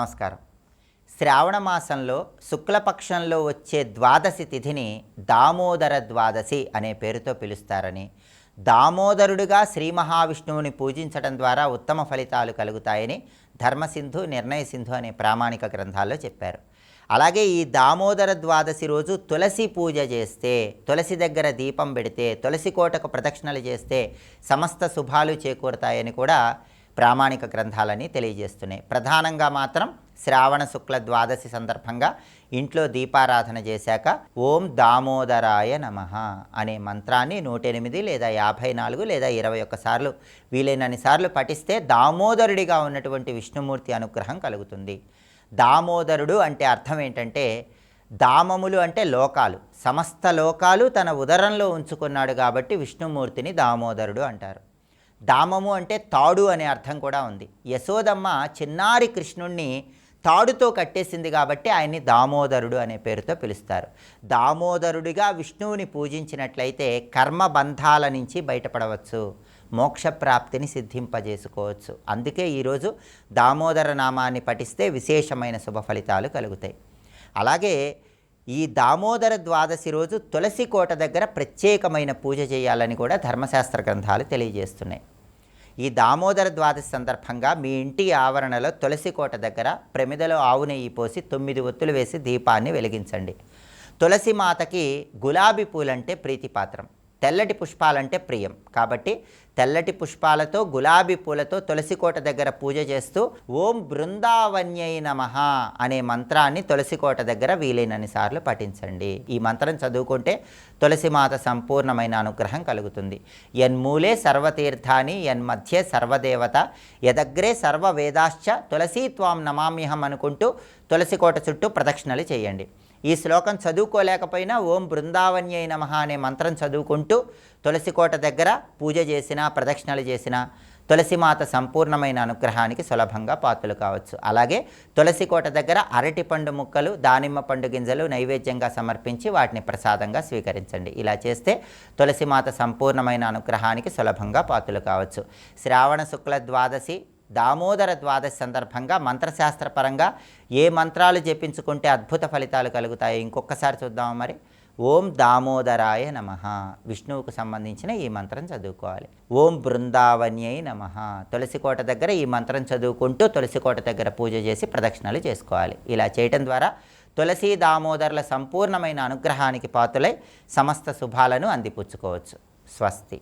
నమస్కారం. శ్రావణ మాసంలో శుక్లపక్షంలో వచ్చే ద్వాదశి తిథిని దామోదర ద్వాదశి అనే పేరుతో పిలుస్తారని దామోదరుడుగా శ్రీ మహావిష్ణువుని పూజించడం ద్వారా ఉత్తమ ఫలితాలు కలుగుతాయని ధర్మసింధు నిర్ణయ సింధు అనే ప్రామాణిక గ్రంథాల్లో చెప్పారు. అలాగే ఈ దామోదర ద్వాదశి రోజు తులసి పూజ చేస్తే తులసి దగ్గర దీపం పెడితే తులసి కోటకు ప్రదక్షిణలు చేస్తే సమస్త శుభాలు చేకూరుతాయని కూడా ప్రామాణిక గ్రంథాలని తెలియజేస్తున్నాయి. ప్రధానంగా మాత్రం శ్రావణ శుక్ల ద్వాదశి సందర్భంగా ఇంట్లో దీపారాధన చేశాక ఓం దామోదరాయ నమ అనే మంత్రాన్ని నూట ఎనిమిది లేదా యాభై నాలుగు లేదా ఇరవై ఒక్కసార్లు వీలైనన్ని సార్లు పఠిస్తే దామోదరుడిగా ఉన్నటువంటి విష్ణుమూర్తి అనుగ్రహం కలుగుతుంది. దామోదరుడు అంటే అర్థం ఏంటంటే దామములు అంటే లోకాలు. సమస్త లోకాలు తన ఉదరంలో ఉంచుకున్నాడు కాబట్టి విష్ణుమూర్తిని దామోదరుడు అంటారు. దామము అంటే తాడు అనే అర్థం కూడా ఉంది. యశోదమ్మ చిన్నారి కృష్ణుణ్ణి తాడుతో కట్టేసింది కాబట్టి ఆయన్ని దామోదరుడు అనే పేరుతో పిలుస్తారు. దామోదరుడిగా విష్ణువుని పూజించినట్లయితే కర్మబంధాల నుంచి బయటపడవచ్చు. మోక్షప్రాప్తిని సిద్ధింపజేసుకోవచ్చు. అందుకే ఈరోజు దామోదర నామాన్ని పఠిస్తే విశేషమైన శుభ ఫలితాలు కలుగుతాయి. అలాగే ఈ దామోదర ద్వాదశి రోజు తులసి కోట దగ్గర ప్రత్యేకమైన పూజ చేయాలని కూడా ధర్మశాస్త్ర గ్రంథాలు తెలియజేస్తున్నాయి. ఈ దామోదర ద్వాదశి సందర్భంగా మీ ఇంటి ఆవరణలో తులసి కోట దగ్గర ప్రమిదలో ఆవు నెయ్యి పోసి తొమ్మిది ఒత్తులు వేసి దీపాన్ని వెలిగించండి. తులసి మాతకి గులాబీ పూలంటే ప్రీతిపాత్రం. తెల్లటి పుష్పాలంటే ప్రియం. కాబట్టి తెల్లటి పుష్పాలతో గులాబీ పూలతో తులసికోట దగ్గర పూజ చేస్తూ ఓం బృందావన్యై నమ అనే మంత్రాన్ని తులసికోట దగ్గర వీలైనన్ని సార్లు పఠించండి. ఈ మంత్రం చదువుకుంటే తులసిమాత సంపూర్ణమైన అనుగ్రహం కలుగుతుంది. యన్మూలే సర్వతీర్థాని యన్మధ్యే సర్వదేవత యదగ్రే సర్వ వేదాశ్చ తులసీ త్వాం నమామ్యహం అనుకుంటూ తులసికోట చుట్టూ ప్రదక్షిణలు చేయండి. ఈ శ్లోకం చదువుకోలేకపోయినా ఓం బృందావన్యై నమ అనే మంత్రం చదువుకుంటూ తులసికోట దగ్గర పూజ చేసినా ప్రదక్షిణలు చేసినా తులసిమాత సంపూర్ణమైన అనుగ్రహానికి సులభంగా పాత్రలు కావచ్చు. అలాగే తులసికోట దగ్గర అరటి పండు ముక్కలు దానిమ్మ పండు గింజలు నైవేద్యంగా సమర్పించి వాటిని ప్రసాదంగా స్వీకరించండి. ఇలా చేస్తే తులసిమాత సంపూర్ణమైన అనుగ్రహానికి సులభంగా పాత్రలు కావచ్చు. శ్రావణ శుక్ల ద్వాదశి దామోదర ద్వాదశి సందర్భంగా మంత్రశాస్త్రపరంగా ఏ మంత్రాలు జపించుకుంటే అద్భుత ఫలితాలు కలుగుతాయో ఇంకొకసారి చూద్దాం మరి. ఓం దామోదరాయ నమ. విష్ణువుకు సంబంధించిన ఈ మంత్రం చదువుకోవాలి. ఓం బృందావన్యై నమ. తులసికోట దగ్గర ఈ మంత్రం చదువుకుంటూ తులసికోట దగ్గర పూజ చేసి ప్రదక్షిణలు చేసుకోవాలి. ఇలా చేయటం ద్వారా తులసి దామోదరుల సంపూర్ణమైన అనుగ్రహానికి పాతులై సమస్త శుభాలను అందిపుచ్చుకోవచ్చు. స్వస్తి.